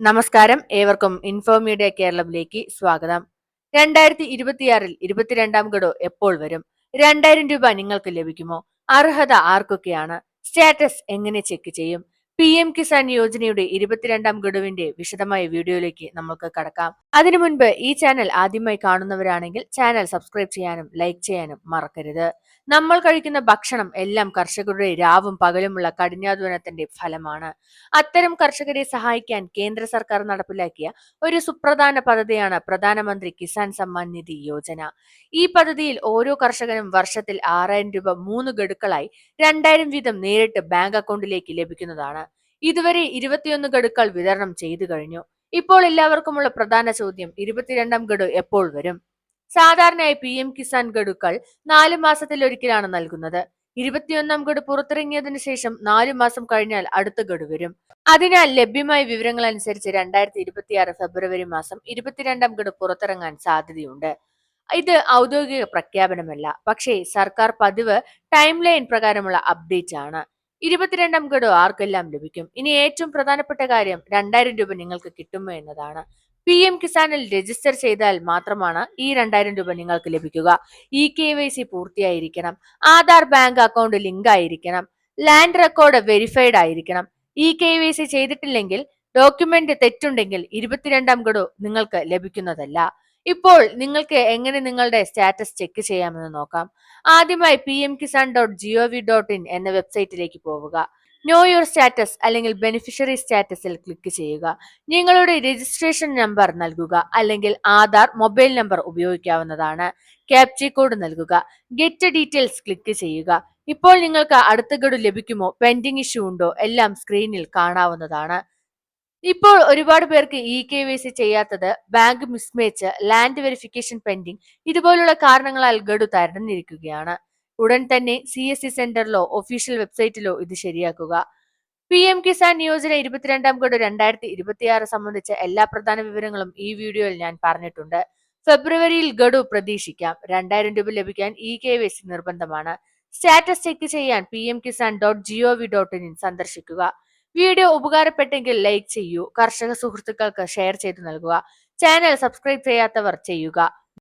നമസ്കാരം. ഏവർക്കും info media കേരളത്തിലേക്ക് സ്വാഗതം. രണ്ടായിരത്തി ഇരുപത്തിയാറിൽ ഇരുപത്തിരണ്ടാം ഗഡു എപ്പോൾ വരും? രണ്ടായിരം രൂപ നിങ്ങൾക്ക് ലഭിക്കുമോ? അർഹത ആർക്കൊക്കെയാണ്? സ്റ്റാറ്റസ് എങ്ങനെ ചെക്ക് ചെയ്യും? പി എം കിസാൻ യോജനയുടെ ഇരുപത്തിരണ്ടാം ഗഡുവിന്റെ വിശദമായ വീഡിയോയിലേക്ക് നമുക്ക് കടക്കാം. അതിനു മുൻപ് ഈ ചാനൽ ആദ്യമായി കാണുന്നവരാണെങ്കിൽ ചാനൽ സബ്സ്ക്രൈബ് ചെയ്യാനും ലൈക്ക് ചെയ്യാനും മറക്കരുത്. നമ്മൾ കഴിക്കുന്ന ഭക്ഷണം എല്ലാം കർഷകരുടെ രാവും പകലുമുള്ള കഠിനാധ്വാനത്തിന്റെ ഫലമാണ്. അത്തരം കർഷകരെ സഹായിക്കാൻ കേന്ദ്ര സർക്കാർ നടപ്പിലാക്കിയ ഒരു സുപ്രധാന പദ്ധതിയാണ് പ്രധാനമന്ത്രി കിസാൻ സമ്മാൻ നിധി യോജന. ഈ പദ്ധതിയിൽ ഓരോ കർഷകനും വർഷത്തിൽ ആറായിരം രൂപ മൂന്ന് ഗഡുക്കളായി രണ്ടായിരം വീതം നേരിട്ട് ബാങ്ക് അക്കൗണ്ടിലേക്ക് ലഭിക്കുന്നതാണ്. ഇതുവരെ ഇരുപത്തിയൊന്ന് ഗഡുക്കൾ വിതരണം ചെയ്തു കഴിഞ്ഞു. ഇപ്പോൾ എല്ലാവർക്കുമുള്ള പ്രധാന ചോദ്യം ഇരുപത്തിരണ്ടാം ഗഡു എപ്പോൾ വരും? സാധാരണയായി പി എം കിസാൻ ഗഡുക്കൾ മാസത്തിൽ ഒരിക്കലാണ് നൽകുന്നത്. ഇരുപത്തിയൊന്നാം ഗഡു പുറത്തിറങ്ങിയതിനു ശേഷം നാലു മാസം കഴിഞ്ഞാൽ അടുത്ത ഗഡു വരും. അതിനാൽ ലഭ്യമായ വിവരങ്ങൾ അനുസരിച്ച് രണ്ടായിരത്തി ഇരുപത്തിയാറ് ഫെബ്രുവരി മാസം ഇരുപത്തിരണ്ടാം ഗഡു പുറത്തിറങ്ങാൻ സാധ്യതയുണ്ട്. ഇത് ഔദ്യോഗിക പ്രഖ്യാപനമല്ല. പക്ഷേ സർക്കാർ പതിവ് ടൈം ലൈൻ പ്രകാരമുള്ള അപ്ഡേറ്റ് ആണ്. ഇരുപത്തിരണ്ടാം ഗഡു ആർക്കെല്ലാം ലഭിക്കും? ഇനി ഏറ്റവും പ്രധാനപ്പെട്ട കാര്യം രണ്ടായിരം രൂപ നിങ്ങൾക്ക് കിട്ടുമോ എന്നതാണ്. പി എം കിസാനിൽ രജിസ്റ്റർ ചെയ്താൽ മാത്രമാണ് ഈ രണ്ടായിരം രൂപ നിങ്ങൾക്ക് ലഭിക്കുക. ഇ കെ വൈ സി പൂർത്തിയായിരിക്കണം. ആധാർ ബാങ്ക് അക്കൗണ്ട് ലിങ്ക് ആയിരിക്കണം. ലാൻഡ് റെക്കോർഡ് വെരിഫൈഡ് ആയിരിക്കണം. ഇ കെ വൈ സി ചെയ്തിട്ടില്ലെങ്കിൽ ഡോക്യുമെന്റ് തെറ്റുണ്ടെങ്കിൽ ഇരുപത്തിരണ്ടാം ഗഡു നിങ്ങൾക്ക് ലഭിക്കുന്നതല്ല. ഇപ്പോൾ നിങ്ങൾക്ക് എങ്ങനെ നിങ്ങളുടെ സ്റ്റാറ്റസ് ചെക്ക് ചെയ്യാമെന്ന് നോക്കാം. ആദ്യമായി P M Kisan dot G O V dot in എന്ന വെബ്സൈറ്റിലേക്ക് പോവുക. നോ യുവർ സ്റ്റാറ്റസ് അല്ലെങ്കിൽ ബെനിഫിഷ്യറി സ്റ്റാറ്റസിൽ ക്ലിക്ക് ചെയ്യുക. നിങ്ങളുടെ രജിസ്ട്രേഷൻ നമ്പർ നൽകുക അല്ലെങ്കിൽ ആധാർ മൊബൈൽ നമ്പർ ഉപയോഗിക്കാവുന്നതാണ്. ക്യാപ്ചി കോഡ് നൽകുക. ഗെറ്റ് ഡീറ്റെയിൽസ് ക്ലിക്ക് ചെയ്യുക. ഇപ്പോൾ നിങ്ങൾക്ക് അടുത്ത ഗഡു ലഭിക്കുമോ? പെൻഡിംഗ് ഇഷ്യൂ ഉണ്ടോ? എല്ലാം സ്ക്രീനിൽ കാണാവുന്നതാണ്. ഇപ്പോൾ ഒരുപാട് പേർക്ക് ഇ കെ വൈ സി ചെയ്യാത്തത് bank mismatch land verification pending ഇതുപോലുള്ള കാരണങ്ങളാൽ ഗഡു തരഞ്ഞിരിക്കുകയാണ് ഉടൻ തന്നെ സി എസ് സി സെന്ററിലോ ഒഫീഷ്യൽ വെബ്സൈറ്റിലോ ഇത് ശരിയാക്കുക. പി എം കിസാൻ യോജന ഇരുപത്തിരണ്ടാം ഗഡു രണ്ടായിരത്തി ഇരുപത്തിയാറ് സംബന്ധിച്ച എല്ലാ പ്രധാന വിവരങ്ങളും ഈ വീഡിയോയിൽ ഞാൻ പറഞ്ഞിട്ടുണ്ട്. ഫെബ്രുവരിയിൽ ഗഡു പ്രതീക്ഷിക്കാം. രണ്ടായിരം രൂപ ലഭിക്കാൻ ഇ കെ വൈ സി നിർബന്ധമാണ്. സ്റ്റാറ്റസ് ചെക്ക് ചെയ്യാൻ P M Kisan dot G O V dot in സന്ദർശിക്കുക. വീഡിയോ ഉപകാരപ്പെട്ടെങ്കിൽ ലൈക്ക് ചെയ്യൂ കർഷക സുഹൃത്തുക്കൾക്ക് ഷെയർ ചെയ്തു നൽകുക ചാനൽ സബ്സ്ക്രൈബ് ചെയ്യാത്തവർ ചെയ്യുക.